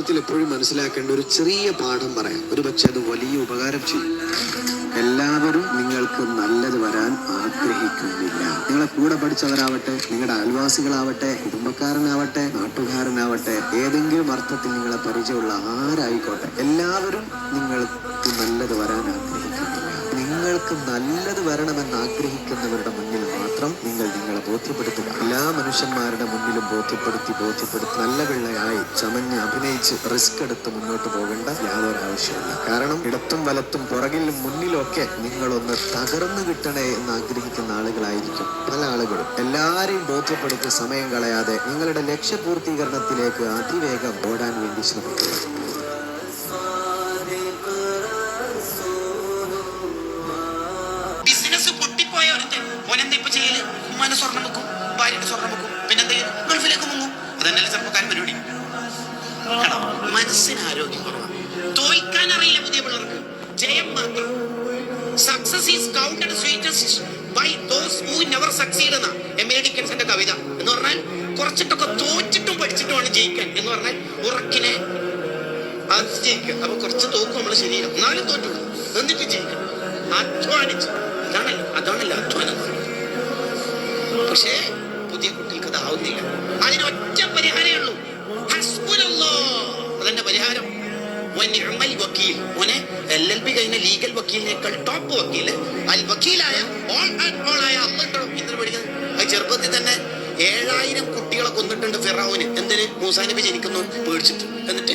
ജീവിതത്തിൽ എപ്പോഴും മനസ്സിലാക്കേണ്ട ഒരു ചെറിയ പാഠം പറയാം. ഒരു പക്ഷെ അത് വലിയ ഉപകാരം ചെയ്യും. എല്ലാവരും നിങ്ങൾക്ക് നല്ലത് വരാൻ ആഗ്രഹിക്കുന്നില്ല. നിങ്ങളെ കൂടെ പഠിച്ചവരാവട്ടെ നിങ്ങളുടെ അയൽവാസികളാവട്ടെ കുടുംബക്കാരനാവട്ടെ നാട്ടുകാരനാവട്ടെ ഏതെങ്കിലും അർത്ഥത്തിൽ നിങ്ങളെ പരിചയമുള്ള ആരായിക്കോട്ടെ എല്ലാവരും നിങ്ങൾക്ക് നല്ലത് വരാൻ ആഗ്രഹിക്കുന്നില്ല. നിങ്ങൾക്ക് നല്ലത് വരണമെന്ന് ആഗ്രഹിക്കുന്നവരുടെ മുന്നിൽ മാത്രം നിങ്ങൾ നിങ്ങളെ ബോധ്യപ്പെടുത്തുക. എല്ലാ മനുഷ്യന്മാരുടെ മുന്നിലും ബോധ്യപ്പെടുത്തി ബോധ്യപ്പെടുത്തി നല്ല പിള്ളയായി ചമഞ്ഞ് അഭിനയിച്ച് റിസ്ക് എടുത്ത് മുന്നോട്ട് പോകേണ്ട യാതൊരു ആവശ്യമില്ല കാരണം ഇടത്തും വലത്തും പുറകിലും മുന്നിലൊക്കെ നിങ്ങളൊന്ന് തകർന്നു കിട്ടണേ എന്ന് ആഗ്രഹിക്കുന്ന ആളുകളായിരിക്കും പല ആളുകളും. എല്ലാരെയും ബോധ്യപ്പെടുത്തി സമയം കളയാതെ നിങ്ങളുടെ ലക്ഷ്യപൂർത്തീകരണത്തിലേക്ക് അതിവേഗം ഓടാൻ വേണ്ടി ശ്രമിക്കുക. ഉമ്മാന്റെ സ്വർണം വെക്കും ഭാര്യയുടെ സ്വർണം വെക്കും പിന്നെന്താ ചെയ്യും? ഗൾഫിലേക്ക് മുങ്ങും. അതന്നെയല്ലേ ചെറുപ്പക്കാരൻ പരിപാടി? മനസ്സിന് ആരോഗ്യം കുറവാണ് തോൽക്കാൻ അറിയില്ല പുതിയ പിള്ളേർക്ക്. ജയം മാത്രം. Success is counted sweetest by those who never succeed എന്ന എം എ ഡിക്കൻസിന്റെ കവിത. എന്ന് പറഞ്ഞാൽ കുറച്ചിട്ടൊക്കെ തോറ്റിട്ടും പഠിച്ചിട്ടുമാണ് ജയിക്കാൻ. എന്ന് പറഞ്ഞാൽ ഉറക്കിനെ അത് ജയിക്കുക അപ്പൊ കുറച്ച് തോക്കും നമ്മൾ ശരീരം. എന്നാലും തോറ്റു. എന്നിട്ട് ജയിക്കണം അധ്വാനിച്ച്. എന്ന് പറയുന്നത്. പക്ഷേ പുതിയ കുട്ടികൾക്ക് ഇതാവുന്നില്ല അതിന് ഒറ്റ പരിഹാരമേ ഉള്ളൂ അതന്നെ പരിഹാരം legal top all and all ആയ ചെറുപ്പത്തിൽ തന്നെ ഏഴായിരം കുട്ടികളെ കൊന്നിട്ടുണ്ട് ഫിറാവിന് എന്തിന്? മൂസാ നബി ജനിക്കുന്നു പേടിച്ചിട്ട്. എന്നിട്ട്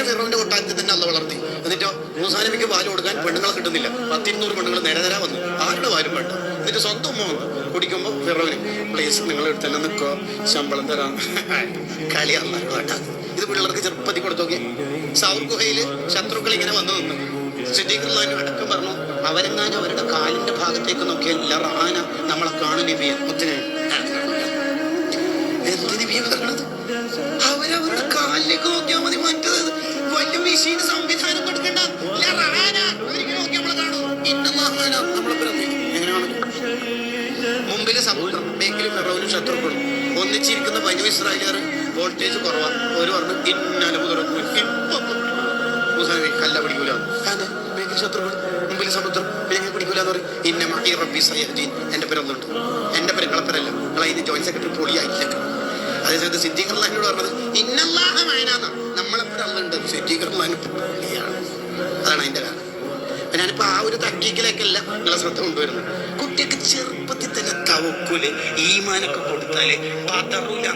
മൂസാ ഫിറോന്റെ കൊട്ടാരത്തിൽ തന്നെ അല്ല വളർത്തി. എന്നിട്ടോ മൂസാനബിക്ക് പാൽ കൊടുക്കാൻ പെണ്ണുങ്ങളെ കിട്ടുന്നില്ല. പത്തിരുന്നൂറ് പെണ്ണുങ്ങൾ നേരെ നേരെ വന്നു. ആരുടെ പാലും വേണ്ട? എന്നിട്ട് സ്വന്തം ഉമ്മ വന്നു. കുടിക്കുമ്പോൾ ഫിറോവിന് പ്ലേസ് നിങ്ങൾ എടുത്തന്നെ നിൽക്കോ ശമ്പളം തരാം. കളി അന്നാട്ടാ ഇത് പിള്ളേർക്ക് ചെറുപ്പത്തിൽ കൊടുത്തു നോക്കി ഗുഹയിൽ ശത്രുക്കൾ ഇങ്ങനെ വന്നു നിന്നു. സിദ്ദീഖുല്ലാനും അടക്കം പറഞ്ഞു അവരെങ്ങാനും അവരുടെ കാലിന്റെ ഭാഗത്തേക്ക് നോക്കിയാൽ ലറാന നമ്മളെ കാണുന്ന നബിയെ. മുത്തിന് ഇന്നല്ലാഹാന നമ്മളെ പറഞ്ഞു എങ്ങനെ കാണും മുമ്പിൽ സമുദ്രം ബേക്കിൽ ഫെറോനും ശത്രുക്കളും. ഒന്നിച്ചിരിക്കുന്ന ബനു ഇസ്രായേലുകാർ വോൾട്ടേജ് കുറവാ. ഒരു പറഞ്ഞു ഇന്നലെ ഇപ്പൊ കല്ല പിടിക്കൂല. ശത്രുക്കൾ. മുമ്പിൽ സമുദ്രം പിന്നെ പിടിക്കൂല എന്ന് പറയും. ഇന്ന മഹി റബ്ബി സയ്യദ്ദീൻ എന്റെ പേരൊന്നുണ്ട്. എന്റെ പേര് കളപ്പരല്ല അതിന് ജോയിന്റ് സെക്രട്ടറി പൊളിയായില്ല അതേസമയത്ത് സിദ്ദീഖർലാഹിനോട് പറഞ്ഞത് ഇന്നല്ലാഹ മയനാന്ന നമ്മളെപ്പോഴും സിദ്ദീഖർലാഹിന് പൊളിയാണ്. അതാണ് അതിന്റെ കാരണം. അപ്പൊ ഞാനിപ്പോ ആ ഒരു തക്കീക്കിലേക്കല്ല നല്ല ശ്രദ്ധ കൊണ്ടുവരുന്നത്. കുട്ടിയൊക്കെ ചെറുപ്പത്തിൽ തന്നെ തവക്കുൽ ഈമാനൊക്കെ കൊടുത്താലേ പതറൂല